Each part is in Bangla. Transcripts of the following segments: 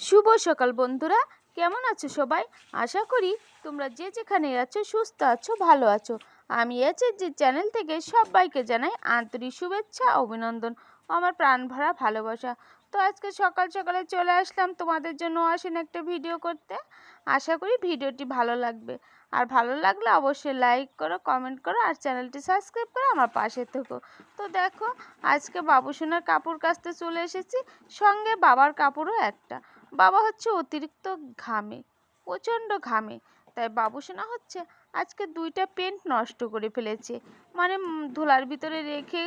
শুভ সকাল বন্ধুরা। কেমন আছো সবাই? আশা করি তোমরা যে যেখানে আছো সুস্থ আছো, ভালো আছো। আমি যে চ্যানেল থেকে সবাইকে জানাই আন্তরিক শুভেচ্ছা, অভিনন্দন, আমার প্রাণ ভরা ভালোবাসা। তো আজকে সকাল সকালে চলে আসলাম তোমাদের জন্য আসেন একটা ভিডিও করতে। আশা করি ভিডিওটি ভালো লাগবে। আর ভালো লাগলে অবশ্যই লাইক করো কমেন্ট করো আর চ্যানেলটি সাবস্ক্রাইব করো আমার পাশে থেকো। তো দেখো, আজকে বাবুসোনার কাপড় কাচতে চলে এসেছি, সঙ্গে বাবার কাপড়ও একটা। বাবা হচ্ছে অতিরিক্ত ঘামে, প্রচণ্ড ঘামে। তাই বাবুসোনা হচ্ছে আজকে দুইটা পেন্ট নষ্ট করে ফেলেছে। মানে ধুলার ভিতরে রেখে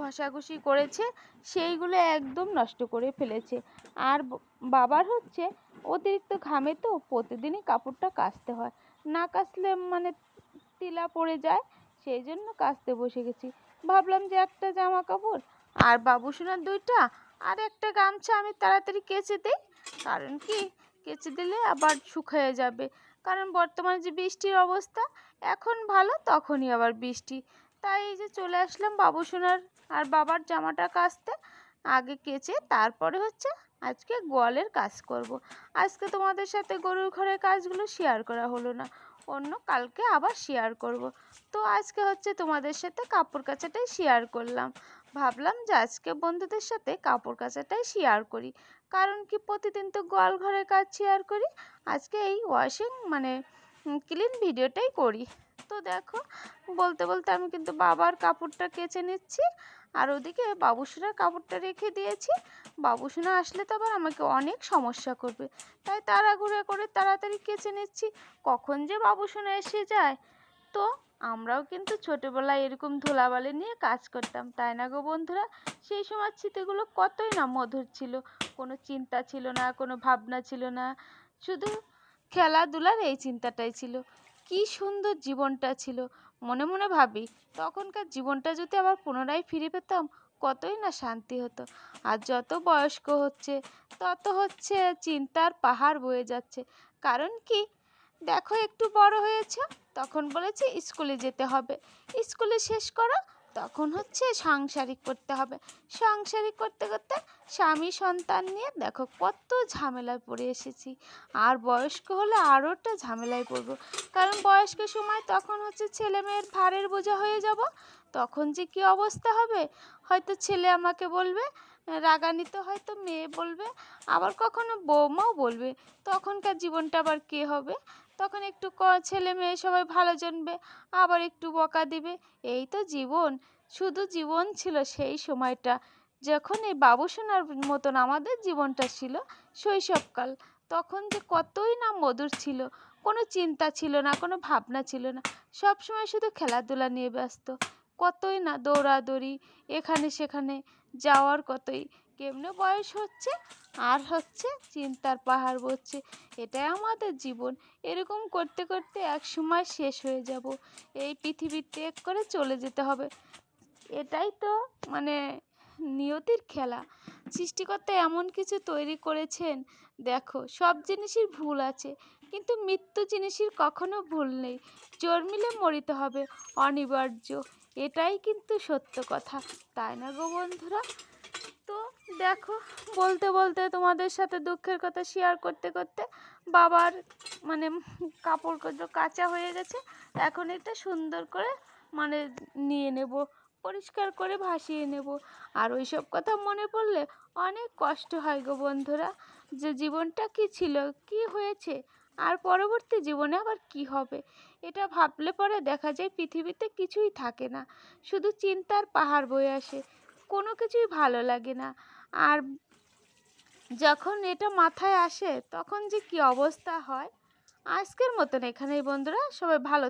ঘষাঘষি করেছে, সেইগুলো একদম নষ্ট করে ফেলেছে। আর বাবার হচ্ছে অতিরিক্ত ঘামে তো প্রতিদিনই কাপড়টা কাচতে হয়। না কাচলে মানে তিলা পড়ে যায়, সেই জন্য কাচতে বসে গেছি। ভাবলাম যে একটা জামা কাপড় আর বাবুসোনার দুইটা আর একটা গামছা আমি তাড়াতাড়ি কেচে দিই। কারণ কি? কেচে দিলে আবার শুকিয়ে যাবে। কারণ বর্তমানে যে বৃষ্টির অবস্থা, এখন ভালো, তখনই আবার বৃষ্টি। তাই এই যে চলে আসলাম বাবুসোনার আর বাবার জামাটা কাচতে। আগে কেচে তারপরে হচ্ছে আজকে গোয়ালের কাজ করব। আজকে তোমাদের সাথে গরুর ঘরের কাজগুলো শেয়ার করা হলো না। অন্য কালকে আবার শেয়ার করব। তো আজকে হচ্ছে তোমাদের সাথে কাপড় কাচাটাই শেয়ার করলাম। ভাবলাম যে আজকে বন্ধুদের সাথে কাপড় কাচাটাই শেয়ার করি। কারণ কি প্রতিদিন তো গোয়াল ঘরের কাজ শেয়ার করি। আজকে এই ওয়াশিং মানে ক্লিন ভিডিওটাই করি। তো দেখো, বলতে বলতে আমি কিন্তু বাবার কাপড়টা কেচে নিচ্ছি আর ওদিকে বাবুসোনার কাপড়টা রেখে দিয়েছি। বাবুসোনা আসলে তো আবার আমাকে অনেক সমস্যা করবে, তাই তাড়াহুড়ো করে তাড়াতাড়ি কেচে নিচ্ছি। কখন যে বাবুসোনা এসে যায়, তো আমরাও কিন্তু ছোটোবেলায় এরকম ধুলাবালি নিয়ে কাজ করতাম, তাই না গো বন্ধুরা? সেই সময় স্মৃতিগুলো কতই না মধুর ছিল, কোনো চিন্তা ছিল না, কোনো ভাবনা ছিল না, শুধু খেলাধুলার এই চিন্তাটাই ছিল। কি সুন্দর জীবনটা ছিল। মনে মনে ভাবি, তখনকার জীবনটা যদি আবার পুনরায় ফিরে পেতাম, কতই না শান্তি হতো। আর যত বয়স্ক হচ্ছে, তত হচ্ছে চিন্তার পাহাড় বয়ে যাচ্ছে। কারণ কি? দেখো একটু বড় হয়েছে, তখন বলেছে স্কুলে যেতে হবে। স্কুলে শেষ করো তখন হচ্ছে সাংসারিক করতে হবে। সাংসারিক করতে করতে স্বামী সন্তান নিয়ে দেখো কত ঝামেলায় পড়ে এসেছি। আর বয়স্ক হলে আরোটা ঝামেলায় পড়ব। কারণ বয়স্ক সময় তখন হচ্ছে ছেলে মেয়ের ভারের বোঝা হয়ে যাব। তখন যে কি অবস্থা হবে? হয়তো ছেলে আমাকে বলবে, রাগান্বিত হয়তো মেয়ে বলবে, আবার কখনো বৌমাও বলবে। তখনকার জীবনটা আবার কে হবে? তখন একটু ক- ছেলে মেয়ে সবাই ভালো জানবে, আবার একটু বকা দিবে। এই তো জীবন, শুধু জীবন ছিল সেই সময়টা। যখন এই বাবুসোনার মতন আমাদের জীবনটা ছিল, শৈশবকাল, তখন যে কতই না মধুর ছিল, কোনো চিন্তা ছিল না, কোনো ভাবনা ছিল না। সব সময় শুধু খেলাধুলা নিয়ে ব্যস্ত। কতই না দৌড়াদৌড়ি, এখানে সেখানে যাওয়ার কতই। কেমনে বয়স হচ্ছে? আর হচ্ছে চিন্তার পাহাড় বচ্ছে। এটাই আমাদের জীবন। এরকম করতে করতে এক সময় শেষ হয়ে যাব। এই পৃথিবী ত্যাগ করে চলে যেতে হবে। এটাই তো মানে নিয়তির খেলা। সৃষ্টিকর্তা এমন কিছু তৈরি করেছেন। দেখো, সব জিনিসের ভুল আছে। কিন্তু মৃত্যু জিনিসের কখনো ভুল নেই। জন্মিলে মরিতে হবে, অনিবার্য। এটাই কিন্তু সত্য কথা। তাই না গো বন্ধুরা? তো দেখো, বলতে বলতে তোমাদের সাথে দুঃখের কথা শেয়ার করতে করতে বাবার মানে কাপড় কগুলো কাঁচা হয়ে গেছে। এখন এটা সুন্দর করে মানে নিয়ে নেব, পরিষ্কার করে ভাসিয়ে নেব। আর ওই সব কথা মনে পড়লে অনেক কষ্ট হয় গো বন্ধুরা। যে জীবনটা কি ছিল, কি হয়েছে, আর পরবর্তী জীবনে আবার কি হবে? এটা ভাবলে পরে দেখা যায় পৃথিবীতে কিছুই থাকে না। শুধু চিন্তার পাহাড় বয়ে আসে, কোনো কিছুই ভালো লাগে না। আর যখন এটা মাথায় আসে, তখন যে কি অবস্থা হয়? আজকের মতন এখানেই বন্ধুরা, সবাই ভালো